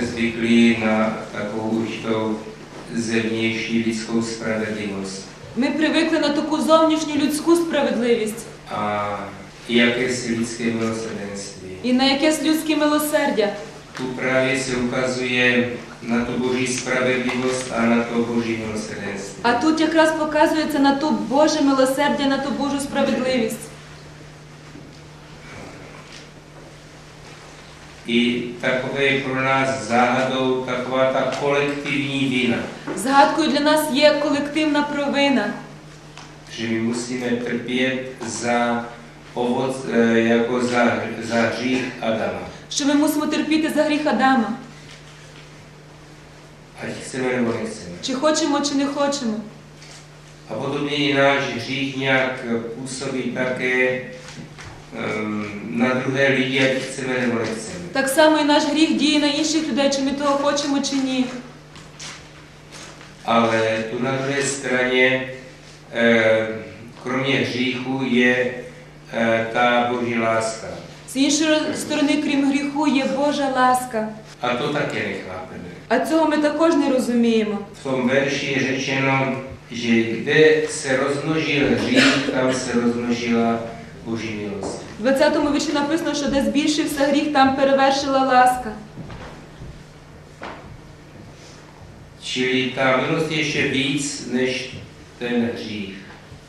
zvyklí na takovou určitou zevnější lidskou spravedlivost Ми привикли на таку зовнішню людську справедливість a jakési lidské milosrdenství. і на якесь людське милосердя. Tu právě se ukazuje na tu boží spravedlivost a na to boží milosrdenství. А тут якраз показується на ту Боже милосердя, на ту Божу справедливість. I takové je pro nás záhadou taková ta kolektivní vina, Згадкою для нас є колективна провина, že my musíme trpět za ovoc, eh, jako za, za hřích Adama. що ми мусимо терпіти за гріх Адама. Ať chceme nebo nechceme. Чи хочемо, чи не хочемо. A podobně i náš hřích nějak působí také ehm, na druhé lidi, ať chceme nebo nechceme. Так само і наш гріх діє на інших людей, чи ми того хочемо, чи ні. Ale tu na druhé straně, ehm, kromě hříchu, je eh, ta boží láska. З іншої сторони, крім гріху, є Божа ласка. A to také nechápeme. А цього ми також не розуміємо. V tom verši je řečeno, že kde se rozmnožil hřích, tam se rozmnožila boží. В 20-му вірші написано, що де збільшився гріх, там перевершила ласка. Čili ta milost je ještě víc než ten hřích.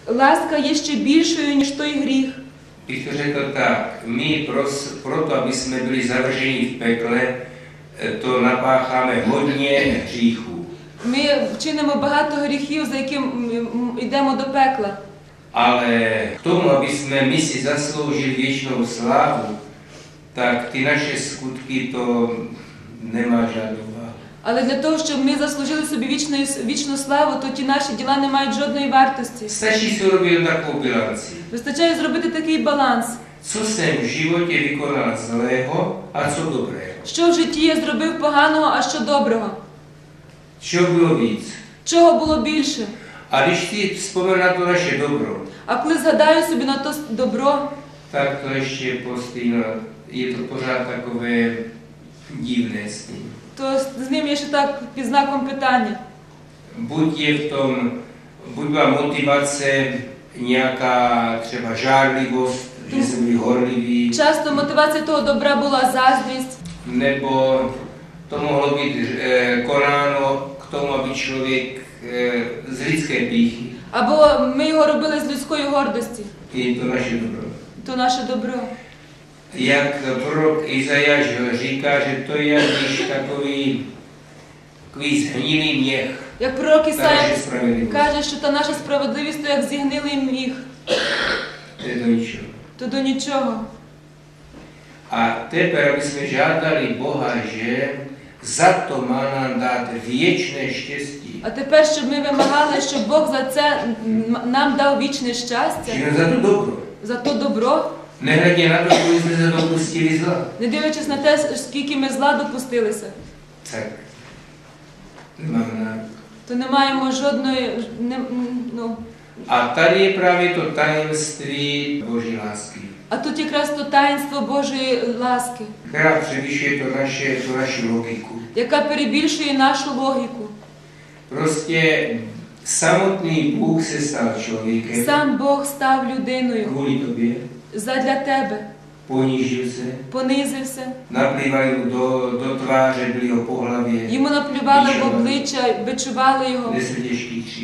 Ласка є ще більшою, ніж той гріх. To řekl tak, my pros, proto, aby jsme byli zavrženi v pekle, eh, to napácháme hodně. Ми вчинимо багато гріхів, за яким йдемо до пекла. Ale k tomu, aby jsme my si zasloužili věčnou slávu, tak ty naše skutky to nemá žádnou. Але для того, щоб ми заслужили собі вічну, вічну славу, то ті наші діла не мають жодної вартості. Si urobit takovou bilanci. Вистачає зробити такий баланс. Co jsem v životě vykonal zlého a co dobrého. Що в житті я зробив поганого, а що доброго? Čeho bylo víc? Чого було більше? A když si vzpomenu na to naše dobro, А коли згадаю собі на то добро, tak to ještě postýno, je to pořád takové divné s ním. то з ним є ще так під знаком питання. Buď je v tom, buď má motivace nějaká třeba žárlivost, že jsem byl horlivý, Часто мотивація того добра була заздрість, nebo to mohlo být eh, konáno k tomu, aby člověk eh, z lidské або ми його робили з людської гордості. je to naše dobro. То наше добро. Jak prorok Izajáš říká, že to je když takový, takový zhnilý měch, Як пророк Ісая каже, що та наша справедливість, то як зігнилий міг, je do ničeho. то до нічого. A teper, aby jsme žádali Boha, to má nám dát věčné štěstí. А тепер, щоб ми вимагали, щоб Бог за це нам дав вічне щастя, Že za to dobro. за то добро, Nehledě na to, kolik jsme se dopustili zla. не дивлячись на те, скільки ми зла допустилися, nárok. то не маємо жодної. Не, ну, A tady je právě to tajemství Boží lásky, а тут якраз то таїнство Божої ласки, která převyšuje to naše, tu naši logiku. яка перебільшує нашу логіку. Prostě samotný Bůh se stal člověkem Сам Бог став людиною kvůli tobě, задля тебе, se, понизився, do tváře, byli ho po hlavě, йому наплювали в обличчя, бичували його,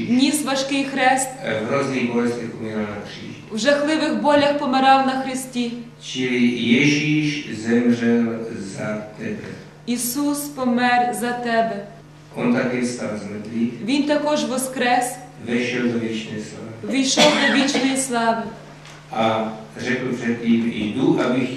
ніс важкий хрест, hrozných bolestech umíral na kříži. В жахливих болях помирав на хресті. Čili Ježíš zemřel za tebe. Ісус помер за тебе. On také vstal z mrtvých, Він також воскрес, vešel do věčné slávy. війшов до вічної слави. A řekl předtím, jdu, abych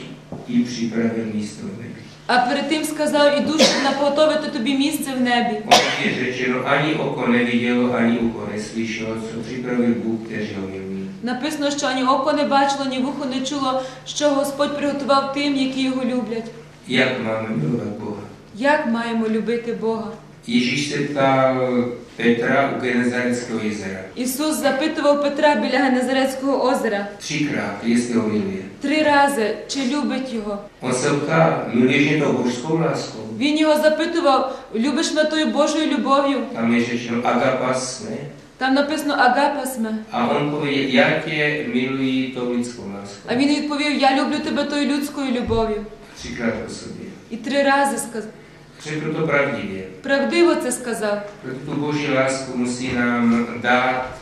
ti připravil místo v nebi. А перед тим сказав, іду, щоб наготовити тобі місце в небі. On je řečeno, ani oko nevidělo, ani ucho neslyšelo, co připravil Bůh, kteří ho milují. Написано, що ані око не бачило, ні вухо не чуло, що Господь приготував тим, які його люблять. Jak máme milovat Boha? Як маємо любити Бога? Se ptal Petra u Genezareckého jezera. Ісус запитував Петра біля Генезарецького озера три рази, чи любить його. Tou? Він його запитував: любиш мене тою Божою любов'ю? Tam je řečeno agapas me. Там написано Агапасме. A on pověděl, já tě miluji tou lidskou А він відповів: Я люблю тебе тою людською любов'ю. Po sobě. І три рази сказав. Řekl to pravdivě. Правдиво це сказав. Tu boží lásku musí nám dát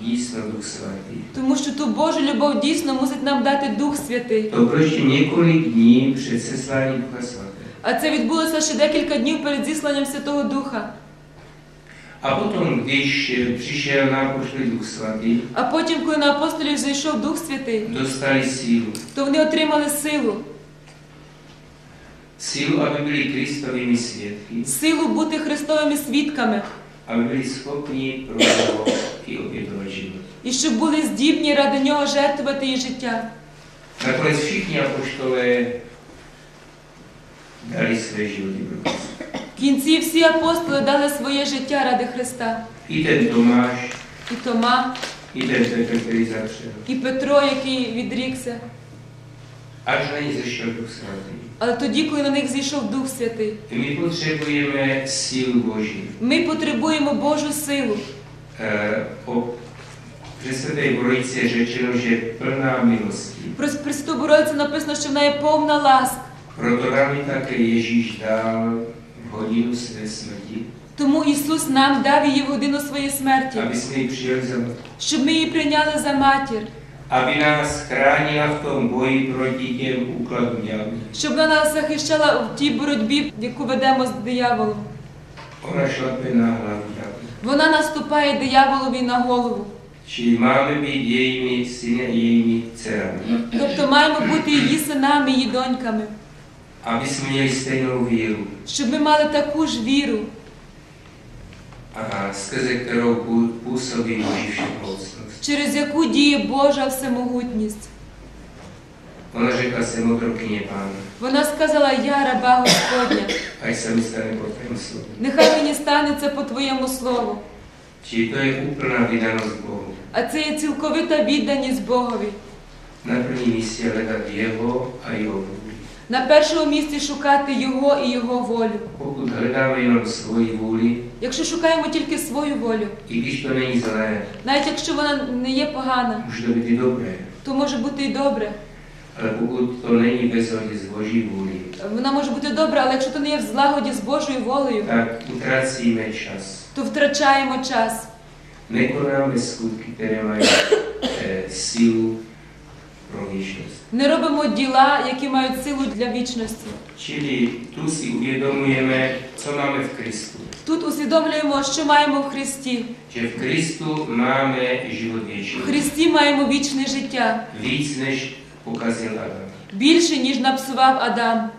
dísno Duch Svatý. Тому що ту Божу любов дійсно мусить нам дати Дух Святий. Bylo ještě několik dní před sesláním Ducha Svatého. А це відбулося ще декілька днів перед зісланням Святого Духа. Když eh, přišel nápoštolí Duch Svatý, А потім, коли на апостолів зайшов Дух Святий, dostali sílu. то вони отримали силу, Sílu, aby byli Kristovými svědky, силу бути Христовими свідками, aby byli schopni pro něho i obětovat život. і щоб були здібні ради нього жертвувати її життя. Nakonec všichni apoštolé dali své životy pro Krista. В кінці всі апостоли дали своє життя ради Христа. Ten Tomáš, І Тома, Petr, і Петро, який відрікся. Na ně zešel Duch Svatý. Але тоді, коли на них зійшов Дух Святий, My potřebujeme sílu Boží. ми потребуємо Божу силу. Borojici je řečeno, že je plná milosti. Про Пресвяту Богородицю написано, що в неї повна ласка. Ji také Ježíš dal v hodinu své smrti, Тому Ісус нам дав її годину своєї смерті, aby jsme ji přijali za matku. щоб ми її прийняли за матір, Aby nás chránila v tom boji proti těm úkladům ďábla. щоб вона нас захищала в тій боротьбі, яку ведемо з дияволом. Ona šlape na hlavu ďábla. Вона наступає дияволові на голову. Čili máme být jejími syny a jejími dcerami. Тобто маємо бути її синами, її доньками, Aby jsme měli stejnou víru, щоб ми мали таку ж віру, a skrze kterou pů- působí Boží všemohoucnost. через яку діє Божа всемогутність. Ona řekla, jsem otrokyně pána, Вона сказала: Я раба Господня, ať se mi stane po tvém slovu. нехай мені станеться по твоєму слову. Čili to je úplná vydanost Bohu. А це є цілковита відданість Богові. Na prvním místě hledat Jeho a Jeho vůli. На першому місці шукати Його і Його волю. Якщо шукаємо тільки свою волю, навіть якщо вона не є погана, то може бути і добре. Вона може бути добре, але якщо то не є в злагоді з Божою волею, то втрачаємо час. Nekonáme skutky, které pro věčnost. Не робимо діла, які мають силу для вічності. Чилі тут uvědomujeme, co máme v Kristu. Тут усвідомлюємо, що маємо в Христі. Чи в Христу маємо живот вічний. В. Христі маємо вічне життя Вічне pokazil Adam. більше, ніж напсував Адам.